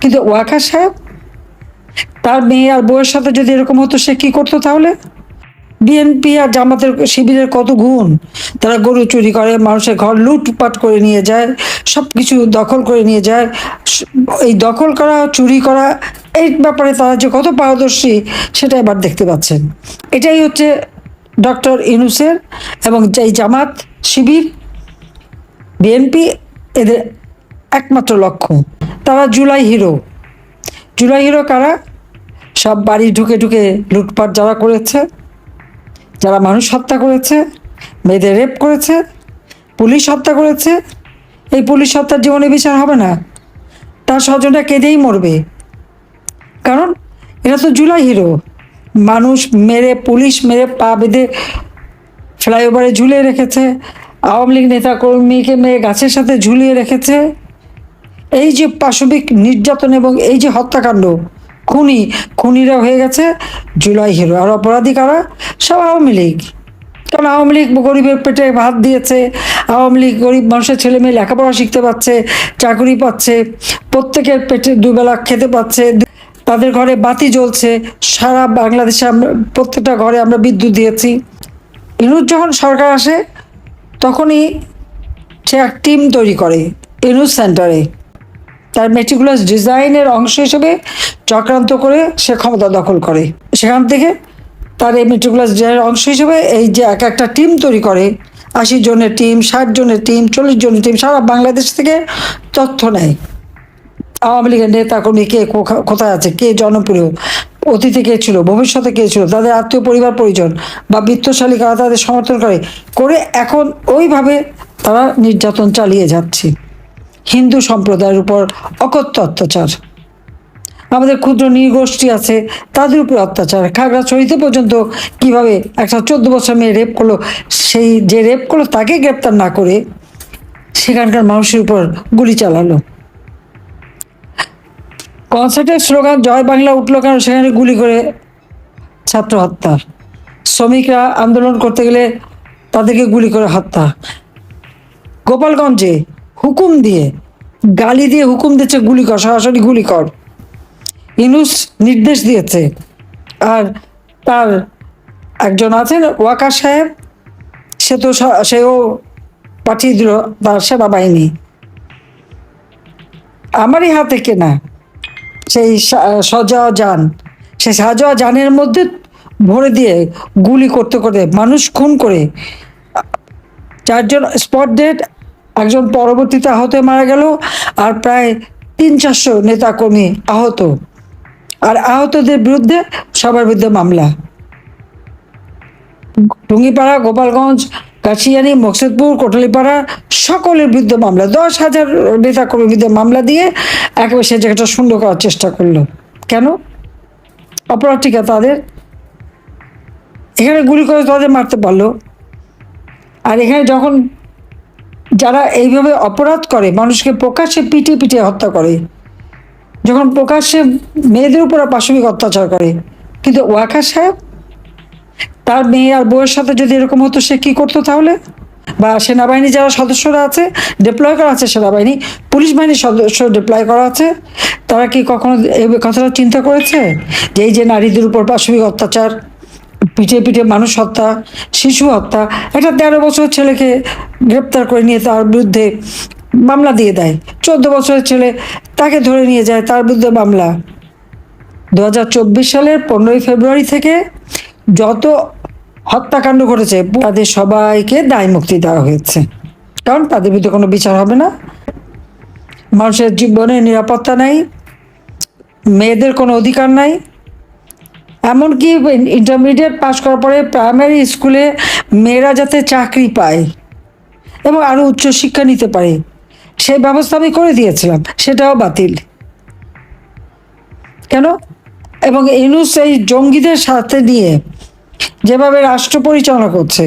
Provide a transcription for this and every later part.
কিন্তু ওয়াকা সাহেব, তার মেয়ে আর বউয়ের সাথে যদি এরকম হতো, সে কি করতো তাহলে? বিএনপি আর জামাতের শিবিরের কত গুণ? তারা গরু চুরি করে, মানুষের ঘর লুটপাট করে নিয়ে যায় সব কিছু দখল করে নিয়ে যায়। এই দখল করা, চুরি করা, এই ব্যাপারে তারা যে কত পারদর্শী, সেটা এবার দেখতে পাচ্ছেন। এটাই হচ্ছে ডক্টর ইনুসের এবং এই জামাত শিবির, বিএনপি, এদের একমাত্র লক্ষ্য। তারা জুলাই হিরো। জুলাই হিরো কারা? সব বাড়ি ঢুকে ঢুকে লুটপাট যারা করেছে, যারা মানুষ হত্যা করেছে, মেয়েদের রেপ করেছে, পুলিশ হত্যা করেছে, এই পুলিশ হত্যার জীবনে বিচার হবে না। তার স্বজনটা কেঁদেই মরবে। কারণ এরা তো জুলাই হিরো। মানুষ মেরে, পুলিশ মেরে, পা বেঁধে ফ্লাইওভারে ঝুলিয়ে রেখেছে। আওয়ামী লীগ নেতা কর্মীকে মেয়ে গাছের সাথে ঝুলিয়ে রেখেছে। এই যে পাশবিক নির্যাতন এবং এই যে হত্যাকাণ্ড, খুনি, খুনিরা হয়ে গেছে জুলাই হিরো। আর অপরাধী কারা? সব আওয়ামী লীগ। কারণ আওয়ামী লীগ গরিবের পেটে ভাত দিয়েছে, আওয়ামী লীগ গরিব মানুষের ছেলে মেয়ে লেখাপড়া শিখতে পাচ্ছে চাকরি পাচ্ছে, প্রত্যেকের পেটে দুবেলা খেতে পাচ্ছে, তাদের ঘরে বাতি জ্বলছে, সারা বাংলাদেশে আমরা, প্রত্যেকটা ঘরে আমরা বিদ্যুৎ দিয়েছি। ইনুজ যখন সরকার আসে, তখনই সে এক টিম তৈরি করে ইনুজ সেন্টারে তার মেটিকুলাস ডিজাইনের অংশ হিসেবে চক্রান্ত করে সে ক্ষমতা দখল করে। সেখান থেকে তার এই মেটিকুলাস ডিজাইনের অংশ হিসেবে এই যে এক একটা টিম তৈরি করে, আশি জনের টিম ষাট জনের টিম চল্লিশ জনের টিম সারা বাংলাদেশ থেকে তথ্য নেয়। আওয়ামী লীগের নেতা কর্মী কে কোথায় আছে, কে জনপ্রিয়, অতীতে কে ছিল, ভবিষ্যতে কে ছিল, তাদের আত্মীয় পরিবার, পরিজন বা বিত্তশালী কারা তাদের সমর্থন করে করে এখন ওইভাবে তারা নির্যাতন চালিয়ে যাচ্ছে। হিন্দু সম্প্রদায়ের উপর অকথ্য অত্যাচার। আমাদের ক্ষুদ্র নৃগোষ্ঠী আছে, তাদের উপর অত্যাচার। খাগড়া খাগড়াছড়িতে পর্যন্ত কীভাবে একটা চোদ্দ বছর মেয়ে রেপ করল, সেই যে রেপ করল, তাকে গ্রেপ্তার না করে সেখানকার মানুষের উপর গুলি চালালো। কনসার্টের স্লোগান, জয় বাংলা উঠল কেন? সেখানে গুলি করে ছাত্র হত্যা। শ্রমিকরা আন্দোলন করতে গেলে তাদেরকে গুলি করে হত্যা। গোপালগঞ্জে হুকুম দিয়ে, গালি দিয়ে হুকুম দিচ্ছে, গুলি কর, সরাসরি গুলি কর। ইনুস নির্দেশ দিয়েছে। আর তার একজন আছেন ওয়াকা সাহেব, সে তো সেও পাঠিয়ে দিল তার সেনাবাহিনী আমারই হাতে কেনা সেই সা- সজাও যান। সেই সাজাওয়া যানের মধ্যে ভরে দিয়ে গুলি করতে করতে মানুষ খুন করে, চারজন স্পট ডেড একজন পরবর্তীতে আহত মারা গেল আর প্রায় তিন চারশো নেতাকর্মী আহত। আর আহতদের বিরুদ্ধে সবার বিরুদ্ধে মামলা। টুঙ্গিপাড়া, গোপালগঞ্জ কাশিয়ানি মকসেদপুর, কোটালীপাড়া সকলের বিরুদ্ধে মামলা। দশ হাজার নেতাকর্মীর বিরুদ্ধে মামলা দিয়ে একেবারে সে জায়গাটা সুন্দর করার চেষ্টা করল। কেন? অপরাধ টিকা তাদের। এখানে গুলি করে তাদের মারতে পারল। আর এখানে যখন যারা এইভাবে অপরাধ করে, মানুষকে প্রকাশ্যে পিটিয়ে পিটিয়ে হত্যা করে। যখন প্রকাশ্যে মেয়েদের উপর পাশবিক অত্যাচার করে, কিন্তু ওয়াকা সাহেব, তার মেয়ে আর বউয়ের সাথে যদি এরকম হতো, সে কি করতো তাহলে? বা সেনাবাহিনী যারা সদস্যরা আছে ডিপ্লয় করা আছে সেনাবাহিনী, পুলিশ বাহিনীর সদস্য ডিপ্লয় করা আছে, তারা কি কখনো এই কথাটা চিন্তা করেছে? যে এই যে নারীদের উপর পাশবিক অত্যাচার পিঠে পিঠে মানুষ হত্যা, শিশু হত্যা, একটা তেরো বছর ছেলেকে গ্রেপ্তার করে নিয়ে তার বিরুদ্ধে মামলা দিয়ে দেয়। চোদ্দ বছরের ছেলে তাকে ধরে নিয়ে যায় তার বিরুদ্ধে মামলা। দু হাজার চব্বিশ সালের পনেরোই ফেব্রুয়ারি থেকে যত হত্যাকাণ্ড ঘটেছে, তাদের সবাইকে দায় মুক্তি দেওয়া হয়েছে। কারণ তাদের বিরুদ্ধে কোনো বিচার হবে না। মানুষের জীবনে নিরাপত্তা নাই, মেয়েদের কোনো অধিকার নাই এমনকি ইন্টারমিডিয়েট পাশ করার পরে প্রাইমারি স্কুলে মেয়েরা যাতে চাকরি পায় এবং আরও উচ্চশিক্ষা নিতে পারে, সেই ব্যবস্থা আমি করে দিয়েছিলাম, সেটাও বাতিল। কেন? এবং ইনুস এই জঙ্গিদের সাথে নিয়ে যেভাবে রাষ্ট্র পরিচালনা করছে,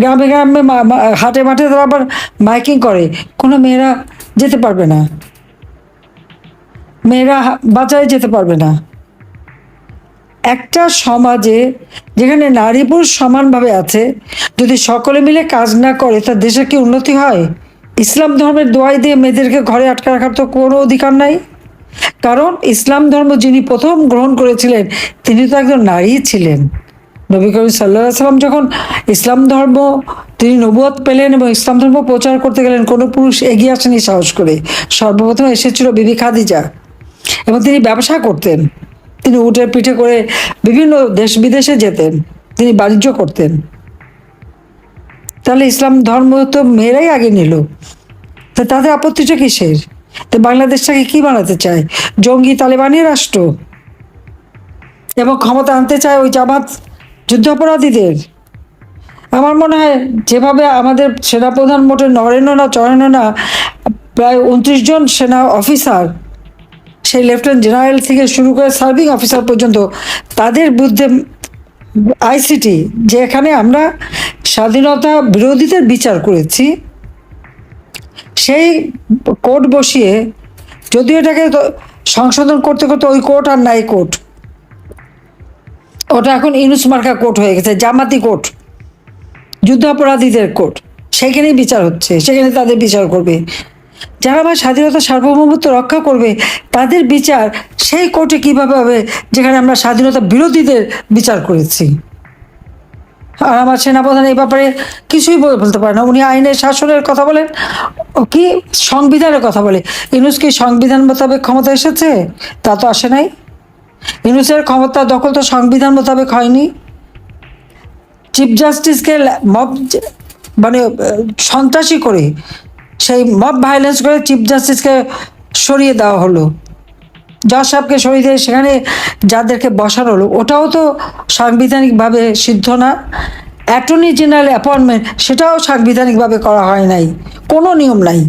গ্রামে গ্রামে হাটে মাঠে তারা আবার মাইকিং করে, কোনো মেয়েরা যেতে পারবে না। মেয়েরা বাজারে যেতে পারবে না। একটা সমাজে যেখানে নারী পুরুষ সমানভাবে আছে, যদি সকলে মিলে কাজ না করে, তা দেশে কি উন্নতি হয়? ইসলাম ধর্মের দোয়াই দিয়ে মেয়েদেরকে ঘরে আটকে রাখার তো কোনো অধিকার নাই। কারণ ইসলাম ধর্ম যিনি প্রথম গ্রহণ করেছিলেন, তিনি তো একজন নারী ছিলেন। নবী করিম সাল্লাহ সাল্লাম যখন ইসলাম ধর্ম, তিনি নবুয়ত পেলেন এবং ইসলাম ধর্ম প্রচার করতে গেলেন, কোনো পুরুষ এগিয়ে আসেনি সাহস করে। সর্বপ্রথম এসেছিল বিবি খাদিজা এবং তিনি ব্যবসা করতেন। তিনি উটের পিঠে করে বিভিন্ন দেশ বিদেশে যেতেন। তিনি বাণিজ্য করতেন। তাহলে ইসলাম ধর্ম তো মেয়েরাই আগে নিল। তা তাদের আপত্তিটা কিসের? তো বাংলাদেশটাকে কি বানাতে চায়? জঙ্গি তালেবানি রাষ্ট্র? এবং ক্ষমতা আনতে চায় ওই জামাত যুদ্ধাপরাধীদের? আমার মনে হয় যেভাবে আমাদের সেনাপ্রধান মোটে নরেন না চড়েন না, প্রায় উনত্রিশ জন সেনা অফিসার সেই লেফটেন্যান্ট জেনারেল থেকে শুরু করে সার্ভিং অফিসার পর্যন্ত তাদের বিরুদ্ধে আইসিটি যেখানে আমরা স্বাধীনতা বিরোধীদের বিচার করেছি, সেই কোর্ট বসিয়ে যদিও এটাকে সংশোধন করতে করতে ওই কোর্ট আর নাই কোর্ট, ওটা এখন ইনুস মার্কা কোর্ট হয়ে গেছে, জামাতি কোর্ট, যুদ্ধাপরাধীদের কোর্ট সেখানেই বিচার হচ্ছে, সেখানে তাদের বিচার করবে। যারা আমার স্বাধীনতা সার্বভৌমত্ব রক্ষা করবে, তাদের বিচার সেই কোর্টে কীভাবে হবে, যেখানে আমরা স্বাধীনতা বিরোধীদের বিচার করেছি। আর আমার সেনাপ্রধান এই ব্যাপারে কিছুই বল- বলতে পারে না। উনি আইনের শাসনের কথা বলেন কি সংবিধানের কথা বলে। ইনুস কি সংবিধান মোতাবেক ক্ষমতা এসেছে? তা তো আসে নাই। ইনুসের ক্ষমতা দখল তো সংবিধান মোতাবেক হয়নি। চিফ জাস্টিসকে মব মানে সন্ত্রাসী করে সেই মব ভায়োলেন্স করে চিফ জাস্টিসকে সরিয়ে দেওয়া হলো। জজ সাহেবকে সরিয়ে দিয়ে সেখানে যাদেরকে বসানো হলো, ওটাও তো সাংবিধানিকভাবে সিদ্ধ না। অ্যাটর্নি জেনারেল অ্যাপয়েন্টমেন্ট সেটাও সাংবিধানিকভাবে করা হয় নাই, কোনো নিয়ম নাই।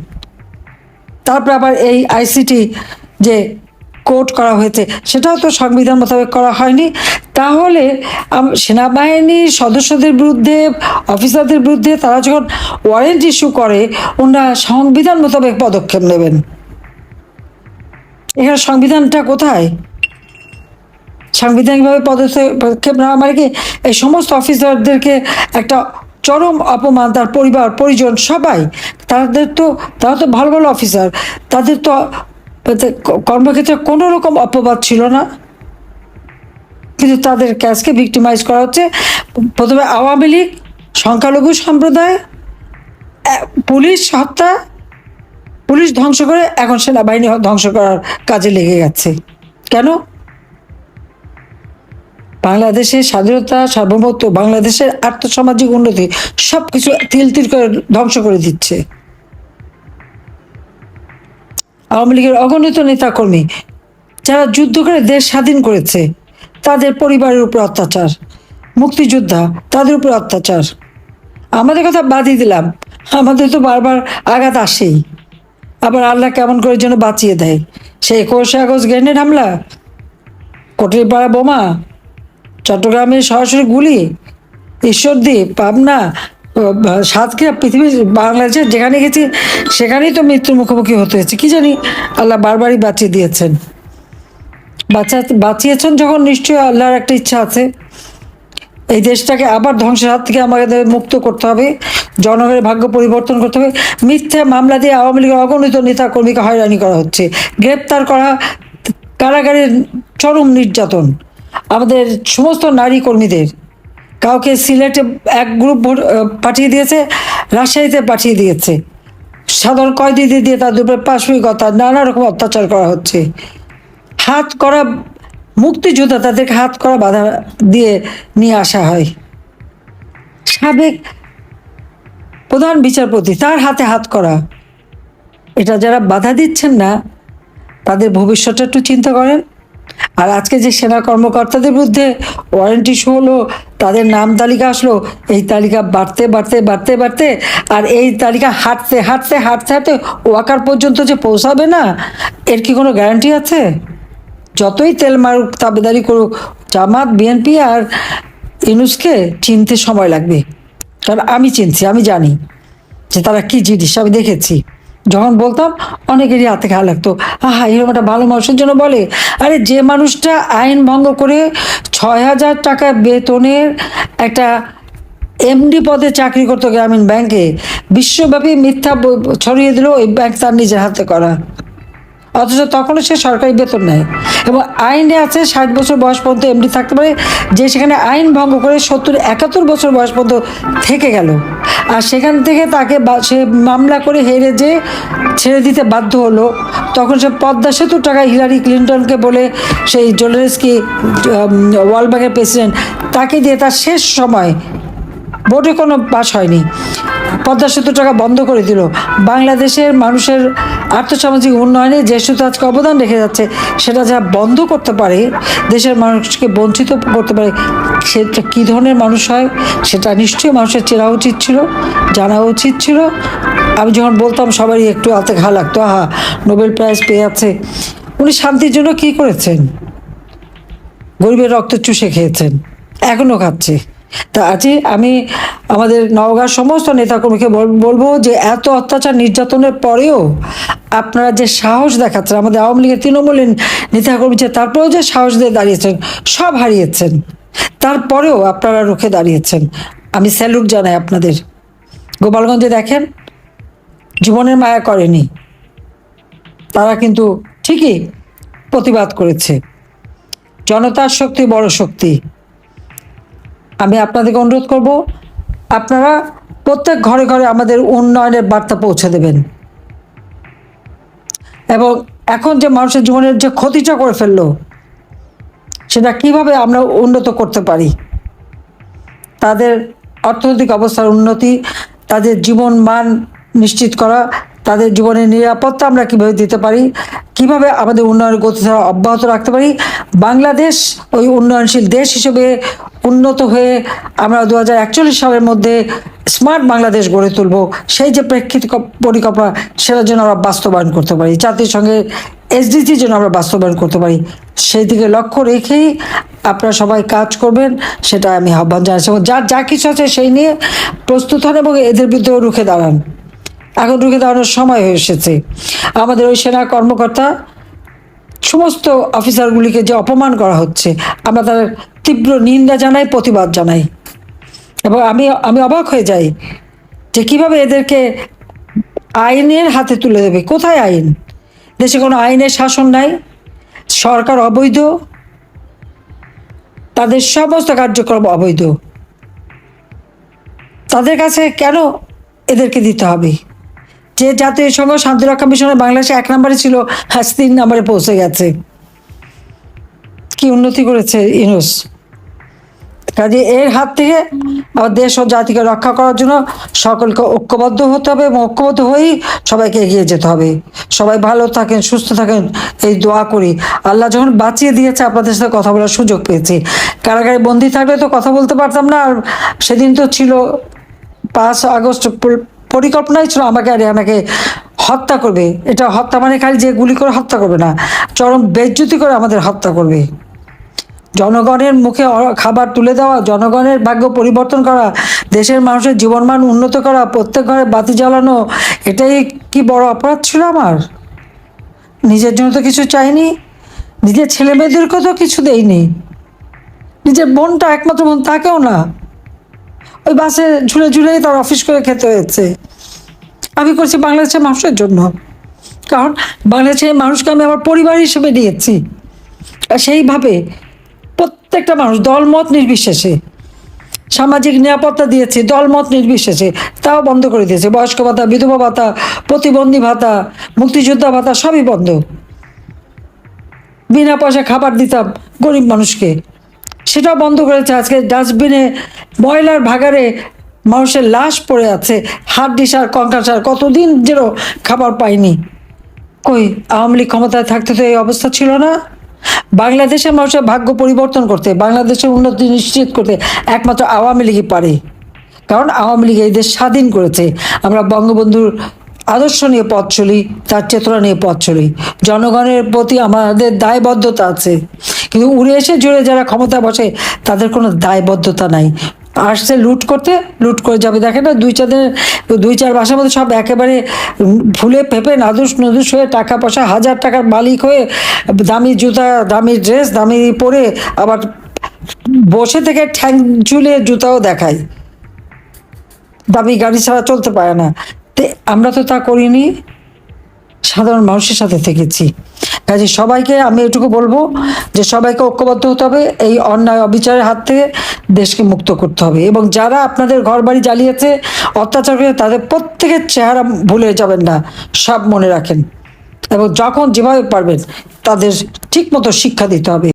তারপরে আবার এই আইসিটি যে কোর্ট করা হয়েছে, সেটাও তো সংবিধান মোতাবেক করা হয়নি। তাহলে সেনাবাহিনীর সদস্যদের বিরুদ্ধে, অফিসারদের বিরুদ্ধে তারা যখন ওয়ারেন্ট ইস্যু করে, ওনারা সংবিধান মোতাবেক পদক্ষেপ নেবেন। এখানে সংবিধানটা কোথায়? সাংবিধানিকভাবে পদক্ষেপ নেওয়া মানে কি, এই সমস্ত অফিসারদেরকে একটা চরম অপমান, তার পরিবার, পরিজন, সবাই, তাদের তো, তারা তো ভালো ভালো অফিসার, তাদের তো কর্মক্ষেত্রে কোনো রকম অপবাদ ছিল না। কিন্তু তাদের ক্যাশকে ভিক্টিমাইজ করা হচ্ছে। প্রথমে আওয়ামী লীগ, সংখ্যালঘু সম্প্রদায় পুলিশ হত্যা, পুলিশ ধ্বংস করে এখন সেনাবাহিনী ধ্বংস করার কাজে লেগে গেছে। কেন? বাংলাদেশের স্বাধীনতা, সার্বভৌমত্ব, বাংলাদেশের আর্থসামাজিক উন্নতি সব কিছু তিল তিল করে ধ্বংস করে দিচ্ছে। আওয়ামী লীগের অগণিত নেতাকর্মী যারা যুদ্ধ করে দেশ স্বাধীন করেছে, তাদের পরিবারের উপর অত্যাচার, মুক্তিযোদ্ধা তাদের উপর অত্যাচার। আমাদের কথা বাদই দিলাম, আমাদের তো বারবার আঘাত আসেই। আবার আল্লাহ কেমন করে যেন বাঁচিয়ে দেয়। সেই একুশে আগস্ট গ্রেনেড হামলা, কোটরিপাড়া বোমা চট্টগ্রামে সরাসরি গুলি ঈশ্বরদীপ পাবনা সাতক্ষীরা পৃথিবীর বাংলাদেশের যেখানে গেছি, সেখানেই তো মৃত্যুর মুখোমুখি হতে হয়েছে। কি জানি আল্লাহ বারবারই বাঁচিয়ে দিয়েছেন। বাঁচা, বাঁচিয়েছেন যখন নিশ্চয়ই আল্লাহর একটা ইচ্ছা আছে। এই দেশটাকে আবার ধ্বংসের হাত থেকে আমাদের মুক্ত করতে হবে, জনগণের ভাগ্য পরিবর্তন করতে হবে। মিথ্যা মামলা দিয়ে আওয়ামী লীগের অগণিত নেতা কর্মীকে হয়রানি করা হচ্ছে। গ্রেপ্তার করা কারাগারের চরম নির্যাতন। আমাদের সমস্ত নারী কর্মীদের কাউকে সিলেটে এক গ্রুপ পাঠিয়ে দিয়েছে, রাজশাহীতে পাঠিয়ে দিয়েছে। সাধারণ কয়েদি দিয়ে তাদের উপরে পাশবিকতা, নানা রকম অত্যাচার করা হচ্ছে। হাত করা মুক্তিযোদ্ধা তাদেরকে হাত করা বাধা দিয়ে নিয়ে আসা হয়। সাবেক প্রধান বিচারপতি তার হাতে হাত করা। এটা যারা বাধা দিচ্ছেন না, তাদের ভবিষ্যৎটা একটু চিন্তা করেন। আর আজকে যে সেনা কর্মকর্তাদের বিরুদ্ধে ওয়ারেন্ট ইস্যু হলো, তাদের নাম তালিকা আসলো, এই তালিকা বাড়তে বাড়তে বাড়তে বাড়তে, আর এই তালিকা হাঁটতে হাঁটতে হাঁটতে হাঁটতে ওয়াকার পর্যন্ত যে পৌঁছাবে না, এর কি কোনো গ্যারান্টি আছে? যতই তেল মারুক, তাবেদারি করুক, জামাত বিএনপি আর ইনুসকে চিনতে সময় লাগবে। কারণ আমি চিনছি, আমি জানি যে তারা কি জিনিস, আমি দেখেছি। যখন বলতাম, অনেকেরই হাতে খেয়াল লাগতো। আহা, এরকম একটা ভালো মানুষের জন্য বলে? আরে, যে মানুষটা আইন ভঙ্গ করে ছয় হাজার টাকা বেতনের একটা এমডি পদে চাকরি করতো গ্রামীণ ব্যাংকে, বিশ্বব্যাপী মিথ্যা ছড়িয়ে দিল ওই ব্যাংক তার নিজের হাতে করা। অথচ তখনও সে সরকারি বেতন নেয়। এবং আইনে আছে ষাট বছর বয়স পর্যন্ত এমডি থাকতে পারে, যে সেখানে আইন ভঙ্গ করে সত্তর একাত্তর বছর বয়স পর্যন্ত থেকে গেল। আর সেখান থেকে তাকে সে মামলা করে হেরে যে ছেড়ে দিতে বাধ্য হলো, তখন সে পদ্মা সেতুর টাকা হিলারি ক্লিন্টনকে বলে সেই জোলেস্কি ওয়ার্ল্ড ব্যাংকের প্রেসিডেন্ট, তাকে দিয়ে তার শেষ সময় ভোটে কোনো পাস হয়নি। পদ্মা সেতু টাকা বন্ধ করে দিল। বাংলাদেশের মানুষের আর্থসামাজিক উন্নয়নে যে সেতু আজকে অবদান রেখে যাচ্ছে, সেটা যা বন্ধ করতে পারে, দেশের মানুষকে বঞ্চিত করতে পারে, সেটা কী ধরনের মানুষ হয়, সেটা নিশ্চয়ই মানুষের চেনা উচিত ছিল, জানা উচিত ছিল। আমি যখন বলতাম, সবারই একটু হাতে ঘা লাগতো, আহা, নোবেল প্রাইজ পেয়ে আছে উনি শান্তির জন্য কী করেছেন? গরিবের রক্ত চুষে খেয়েছেন এখনও খাচ্ছে। তা আজকে আমি আমাদের নওগাঁর সমস্ত নেতাকর্মীকে বল- বলব যে এত অত্যাচার নির্যাতনের পরেও আপনারা যে সাহস দেখাচ্ছেন, আমাদের আওয়ামী লীগের তৃণমূলের নেতাকর্মী যে, তারপরেও যে সাহস দিয়ে দাঁড়িয়েছেন, সব হারিয়েছেন, তারপরেও আপনারা রুখে দাঁড়িয়েছেন। আমি স্যালুট জানাই আপনাদের। গোপালগঞ্জে দেখেন, জীবনের মায়া করেনি। তারা কিন্তু ঠিকই প্রতিবাদ করেছে। জনতার শক্তি বড় শক্তি। আমি আপনাদেরকে অনুরোধ করব, আপনারা প্রত্যেক ঘরে ঘরে আমাদের উন্নয়নের বার্তা পৌঁছে দেবেন। এবং এখন যে মানুষের জীবনের যে ক্ষতিটা করে ফেলল, সেটা কীভাবে আমরা উন্নত করতে পারি? তাদের অর্থনৈতিক অবস্থার উন্নতি, তাদের জীবন মান নিশ্চিত করা তাদের জীবনের নিরাপত্তা আমরা কীভাবে দিতে পারি, কীভাবে আমাদের উন্নয়ন গতিধারা অব্যাহত রাখতে পারি, বাংলাদেশ ওই উন্নয়নশীল দেশ হিসেবে উন্নত হয়ে আমরা দু হাজার একচল্লিশ সালের মধ্যে স্মার্ট বাংলাদেশ গড়ে তুলব, সেই যে প্রেক্ষিত পরিকল্পনা সেটার জন্য আমরা বাস্তবায়ন করতে পারি, জাতির সঙ্গে এসডিজির জন্য আমরা বাস্তবায়ন করতে পারি, সেই দিকে লক্ষ্য রেখেই আপনারা সবাই কাজ করবেন সেটা আমি আহ্বান জানাচ্ছি যার যা কিছু আছে সেই নিয়ে প্রস্তুত হন এবং এদের বিরুদ্ধেও রুখে দাঁড়ান। এখন রুখে দাঁড়ানোর সময় হয়ে এসেছে। আমাদের ওই সেনা কর্মকর্তা, সমস্ত অফিসারগুলিকে যে অপমান করা হচ্ছে, আমরা তার তীব্র নিন্দা জানাই, প্রতিবাদ জানাই। এবং আমি আমি অবাক হয়ে যাই যে কীভাবে এদেরকে আইনের হাতে তুলে দেবে। কোথায় আইন? দেশে কোনো আইনের শাসন নাই, সরকার অবৈধ, তাদের সমস্ত কার্যক্রম অবৈধ। তাদের কাছে কেন এদেরকে দিতে হবে? যে জাতীয় সংঘ শান্তিরক্ষা মিশনে বাংলাদেশে এক নম্বরে ছিল আজ তিন নম্বরে পৌঁছে গেছে। কি উন্নতি করেছে ইউনুস? কাজে এর হাত থেকে আমার দেশ ও জাতিকে রক্ষা করার জন্য সকলকে ঐক্যবদ্ধ হতে হবে এবং ঐক্যবদ্ধ হয়েই সবাইকে এগিয়ে যেতে হবে। সবাই ভালো থাকেন, সুস্থ থাকেন, এই দোয়া করি। আল্লাহ যখন বাঁচিয়ে দিয়েছে, আপনাদের সাথে কথা বলার সুযোগ পেয়েছি। কারাগারে বন্দি থাকলে তো কথা বলতে পারতাম না, আর সেদিন তো ছিল পাঁচ আগস্ট পরিকল্পনাই ছিল আমাকে আর আমাকে হত্যা করবে। এটা হত্যা মানে খালি যে গুলি করে হত্যা করবে না, চরম বেজ্জুতি করে আমাদের হত্যা করবে। জনগণের মুখে খাবার তুলে দেওয়া, জনগণের ভাগ্য পরিবর্তন করা, দেশের মানুষের জীবনমান উন্নত করা, প্রত্যেক ঘরে বাতি জ্বালানো, এটাই কি বড় অপরাধ ছিল আমার? নিজের জন্য তো কিছু চাইনি, নিজের ছেলে মেয়েদেরকেও তো কিছু দেইনি নিজের বোনটা একমাত্র বোন তাকেও না। ওই বাসে ঝুলে ঝুলেই তার অফিস করে খেতে হয়েছে। আমি করছি বাংলাদেশের মানুষের জন্য। কারণ বাংলাদেশের মানুষকে আমি আমার পরিবার হিসেবে নিয়েছি আর সেইভাবে প্রত্যেকটা মানুষ দলমত নির্বিশেষে সামাজিক নিরাপত্তা দিয়েছে, দলমত নির্বিশেষে, তাও বন্ধ করে দিয়েছে। বয়স্ক ভাতা, বিধবা ভাতা, প্রতিবন্ধী ভাতা, মুক্তিযোদ্ধা ভাতা সবই বন্ধ। বিনা পয়সা খাবার দিতাম গরিব মানুষকে। সেটাও বন্ধ করেছে। আজকে ডাস্টবিনে ময়লার ভাগারে মানুষের লাশ পড়ে আছে। হাড্ডি সার, কঙ্কাল সার, কতদিন যেন খাবার পায়নি। কই, আওয়ামী লীগ ক্ষমতায় থাকতে তো এই অবস্থা ছিল না। বাংলাদেশের মানুষের ভাগ্য পরিবর্তন করতে, বাংলাদেশের উন্নতি নিশ্চিত করতে একমাত্র আওয়ামী লীগই পারে। কারণ আওয়ামী লীগ এই দেশ স্বাধীন করেছে। আমরা বঙ্গবন্ধুর আদর্শ নিয়ে পথ চলি, তার চেতনা নিয়ে পথ চলি। জনগণের প্রতি আমাদের দায়বদ্ধতা আছে। কিন্তু উড়ে এসে জুড়ে যারা ক্ষমতা বসে, তাদের কোনো দায়বদ্ধতা নাই। আসছে লুট করতে, লুট করে যাবে। দেখে না, দুই চার দুই চার মাসের মধ্যে সব একেবারে ফুলে ফেপে নাদুস নদুস হয়ে টাকা পয়সা হাজার টাকার মালিক হয়ে দামি জুতা, দামি ড্রেস, দামি পরে আবার বসে থেকে ঠ্যাং ঝুলে জুতাও দেখায়। দামি গাড়ি ছাড়া চলতে পারে না। আমরা তো তা করিনি। সাধারণ মানুষের সাথে থেকেছি। কাজে সবাইকে আমি এটুকু বলব যে সবাইকে ঐক্যবদ্ধ হতে হবে, এই অন্যায় অবিচারের হাত থেকে দেশকে মুক্ত করতে হবে এবং যারা আপনাদের ঘর বাড়ি জ্বালিয়েছে, অত্যাচার করে, তাদের প্রত্যেকের চেহারা ভুলে যাবেন না, সব মনে রাখেন এবং যখন যেভাবে পারবেন, তাদের ঠিক মতো শিক্ষা দিতে হবে।